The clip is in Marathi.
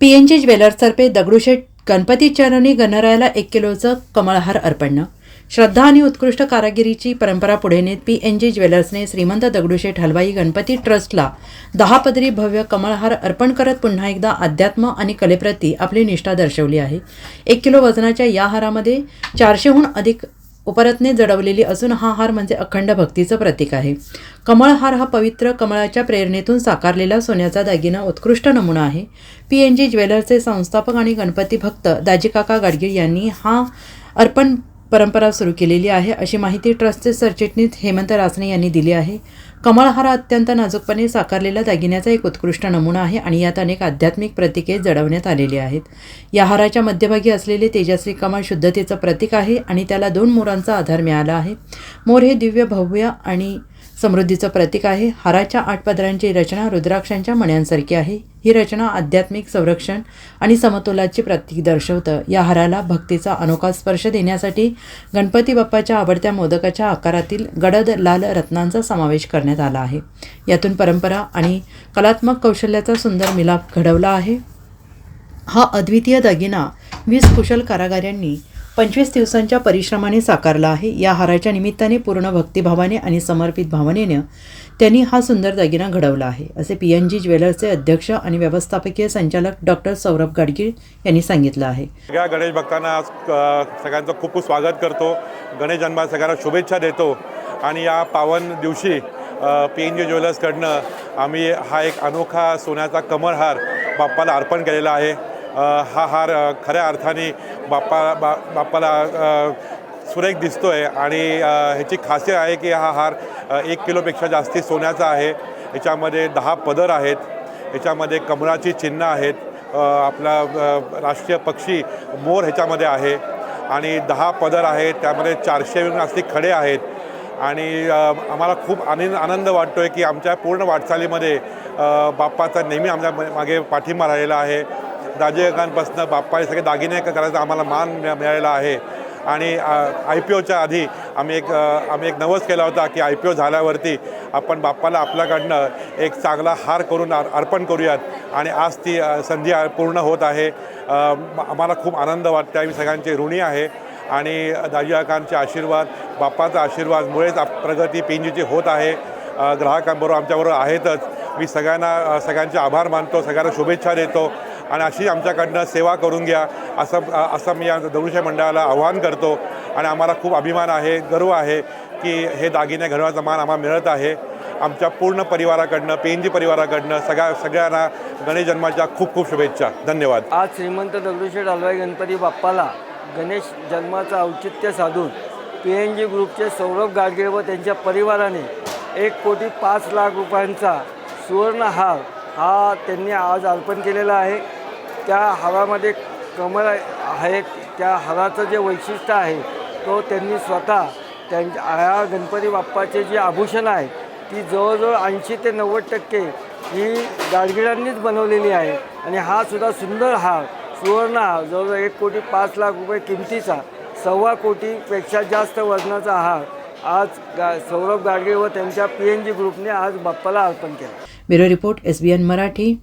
पी एन जी ज्वेलर्सतर्फे दगडूशेठ गणपती चरणी गणरायाला एक किलोचं कमळहार अर्पण. श्रद्धा आणि उत्कृष्ट कारागिरीची परंपरा पुढे नेत पी एन जी ज्वेलर्सने श्रीमंत दगडूशेठ हलवाई गणपती ट्रस्टला दहा पदरी भव्य कमळहार अर्पण करत पुन्हा एकदा अध्यात्म आणि कलेप्रती आपली निष्ठा दर्शवली आहे. एक किलो वजनाच्या या हारामध्ये चारशेहून अधिक उपरत्ने जडवलेली असून हा हार म्हणजे अखंड भक्तीचं प्रतीक आहे. कमळ हार हा पवित्र कमळाच्या प्रेरणेतून साकारलेला सोन्याचा दागिना उत्कृष्ट नमुना आहे. पी एन जी ज्वेलर्सचे संस्थापक आणि गणपती भक्त दाजीकाका गाडगीळ यांनी हा अर्पण परंपरा सुरू केलेली आहे अशी माहिती ट्रस्टचे सरचिटणीस हेमंत रासने यांनी दिली आहे. कमळ हार हा अत्यंत नाजूकपणे साकारलेला दागिन्याचा एक उत्कृष्ट नमुना आहे आणि यात अनेक आध्यात्मिक प्रतीके जडवण्यात आलेली आहेत. या हाराच्या मध्यभागी असलेले तेजस्वी कमळ शुद्धतेचं प्रतीक आहे आणि त्याला दोन मोरांचा आधार मिळाला आहे. मोर हे दिव्य भव्य आणि समृद्धीचं प्रतीक आहे. हाराच्या आठ पदरांची रचना रुद्राक्षांच्या मण्यांसारखी आहे. ही रचना आध्यात्मिक संरक्षण आणि समतोलाची प्रतीक दर्शवतं. या हाराला भक्तीचा अनोखा स्पर्श देण्यासाठी गणपती बाप्पाच्या आवडत्या मोदकाच्या आकारातील गडद लाल रत्नांचा समावेश करण्यात आला आहे. यातून परंपरा आणि कलात्मक कौशल्याचा सुंदर मिलाप घडवला आहे. हा अद्वितीय दागिना वीस कुशल कारागारांनी पंचवीस दिवसांच्या परिश्रमाने साकारला आहे. या हाराच्या निमित्ताने पूर्ण भक्तिभावाने आणि समर्पित भावनेनं त्यांनी हा सुंदर दागिना घडवला आहे असे पी एन जी ज्वेलर्सचे अध्यक्ष आणि व्यवस्थापकीय संचालक डॉक्टर सौरभ गाडगीळ यांनी सांगितलं आहे. सगळ्या गणेश भक्तांना आज सगळ्यांचं खूप खूप स्वागत करतो. गणेश जन्मा सगळ्यांना शुभेच्छा देतो. आणि या पावन दिवशी पी एन जी ज्वेलर्सकडनं आम्ही हा एक अनोखा सोन्याचा कमरहार बाप्पाला अर्पण केलेला आहे. हा हार खऱ्या अर्थाने बाप्पा बा बाप्पाला सुरेख दिसतो आहे आणि ह्याची खासियत आहे की हा हार एक किलोपेक्षा जास्ती सोन्याचा आहे. ह्याच्यामध्ये दहा पदर आहेत. ह्याच्यामध्ये कमळाची चिन्ह आहेत. आपला राष्ट्रीय पक्षी मोर ह्याच्यामध्ये आहे. आणि दहा पदर आहेत. त्यामध्ये चारशे जास्ती खडे आहेत. आणि आम्हाला खूप आनंद आनंद वाटतो आहे की आमच्या पूर्ण वाटचालीमध्ये बाप्पाचा नेहमी आमच्या मागे पाठिंबा राहिलेला आहे. दाजेकांपासून बाप्पा हे सगळे दागिने करायचा आम्हाला मान मिळालेला आहे. आणि आय पी ओच्या आधी आम्ही एक आम्ही एक नवस केला होता की आय पी ओ झाल्यावरती आपण बाप्पाला आपल्याकडनं एक चांगला हार करून अर- अर्पण करूयात. आणि आज ती संधी पूर्ण होत आहे. आम्हाला खूप आनंद वाटतो आम्ही सगळ्यांचे ऋणी आहे. आणि दाजीकांचे आशीर्वाद बाप्पाचा आशीर्वादमुळेच आप प्रगती पिंजीची होत आहे. ग्राहकांबरोबर आमच्याबरोबर आहेतच. मी सगळ्यांना सगळ्यांचे आभार मानतो. सगळ्यांना शुभेच्छा देतो. आणि अशी आमच्याकडनं सेवा करून घ्या असं असं मी या दगडूशेठ मंडळाला आव्हान करतो. आणि आम्हाला खूप अभिमान आहे गर्व आहे की हे दागिने घडवायचा मान आम्हाला मिळत आहे. आमच्या पूर्ण परिवाराकडनं पेनजी परिवाराकडनं सगळ्या सगळ्यांना गणेश जन्माच्या खूप खूप शुभेच्छा. धन्यवाद. आज श्रीमंत दगडूशेठ हलवाई गणपती बाप्पाला गणेश जन्माचं औचित्य साधून पी एन जी ग्रुपचे सौरभ गाडगे व त्यांच्या परिवाराने एक कोटी पाच लाख रुपयांचा सुवर्णहार हा त्यांनी आज अर्पण केलेला आहे. त्या हारामध्ये कमळ आहे त्या हाराचं जे वैशिष्ट्य आहे तो त्यांनी स्वतः त्यांच्या ह्या गणपती बाप्पाचे जे आभूषणं आहेत ती जवळजवळ ऐंशी ते नव्वद टक्के ही गाडगिळांनीच बनवलेली आहे. आणि हा सुद्धा सुंदर हार सुवर्ण हार जवळजवळ एक कोटी पाच लाख रुपये किमतीचा सव्वा कोटीपेक्षा जास्त वजनाचा हार आज गा सौरभ गाडगे व त्यांच्या पी एन जी ग्रुपने आज बाप्पाला अर्पण केला. Bureau report S B N Marathi.